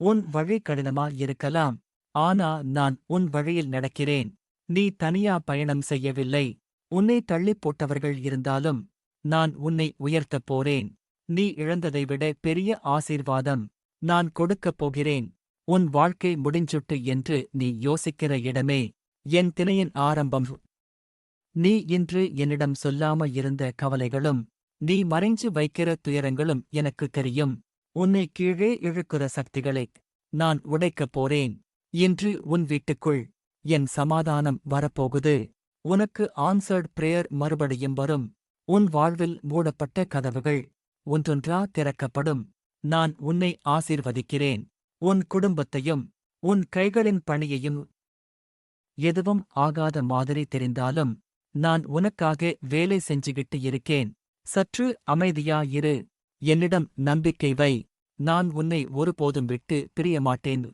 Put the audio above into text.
உன் வழி கடினமாய் இருக்கலாம். ஆனா நான் உன் வழியில் நடக்கிறேன். நீ தனியா பயணம் செய்யவில்லை. உன்னை தள்ளிப் போட்டவர்கள் இருந்தாலும் நான் உன்னை உயர்த்தப் போறேன். நீ இழந்ததை விட பெரிய ஆசீர்வாதம் நான் கொடுக்கப் போகிறேன். உன் வாழ்க்கை முடிஞ்சுட்டு என்று நீ யோசிக்கிற இடமே என் திணையின் ஆரம்பம். நீ இன்று என்னிடம் சொல்லாம இருந்த கவலைகளும் நீ மறைஞ்சு வைக்கிற துயரங்களும் எனக்கு தெரியும். உன்னை கீழே இழுக்கிற சக்திகளை நான் உடைக்கப் போறேன். இன்று உன் வீட்டுக்குள் என் சமாதானம் வரப்போகுது. உனக்கு ஆன்சர்ட் பிரேயர் மறுபடியும் வரும். உன் வாழ்வில் மூடப்பட்ட கதவுகள் ஒன்றொன்றா திறக்கப்படும். நான் உன்னை ஆசீர்வதிக்கிறேன். உன் குடும்பத்தையும் உன் கைகளின் பணியையும் எதுவும் ஆகாத மாதிரி தெரிந்தாலும் நான் உனக்காக வேலை செஞ்சுகிட்டு இருக்கேன். சற்று அமைதியா இரு. என்னிடம் நம்பிக்கை வை. நான் உன்னை ஒருபோதும் விட்டு பிரிய மாட்டேன்